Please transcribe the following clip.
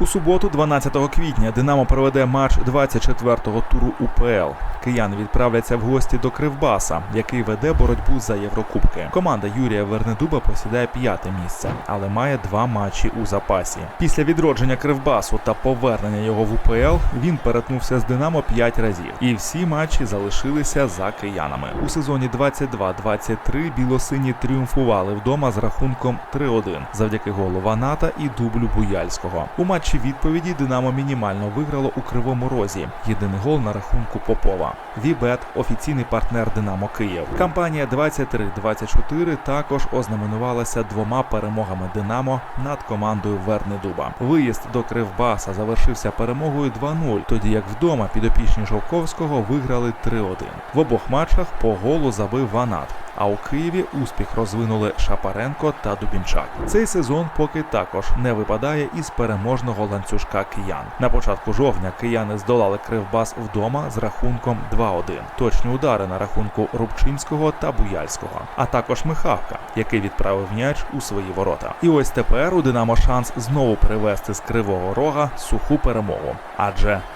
У суботу, 12 квітня, Динамо проведе матч 24-го туру УПЛ. Кияни відправляться в гості до Кривбаса, який веде боротьбу за Єврокубки. Команда Юрія Вернедуба посідає п'яте місце, але має два матчі у запасі. Після відродження Кривбасу та повернення його в УПЛ він перетнувся з Динамо п'ять разів, і всі матчі залишилися за киянами. У сезоні 22-23 білосині тріумфували вдома з рахунком 3-1 завдяки голу Ваната і дублю Буяльського. У матчі відповіді Динамо мінімально виграло у Кривому Розі. Єдиний гол на рахунку Попова. Вібет офіційний партнер Динамо Київ. Кампанія 23-24 також ознаменувалася двома перемогами Динамо над командою Вернедуба. Виїзд до Кривбаса завершився перемогою 2-0, тоді як вдома підопічні Жовковського виграли 3-1. В обох матчах по голу забив Ванат. А у Києві успіх розвинули Шапаренко та Дубінчак. Цей сезон поки також не випадає із переможного ланцюжка киян. На початку жовтня кияни здолали Кривбас вдома з рахунком 2-1. Точні удари на рахунку Рубчинського та Буяльського, а також Михавка, який відправив м'яч у свої ворота. І ось тепер у Динамо шанс знову привести з кривого рога суху перемогу, адже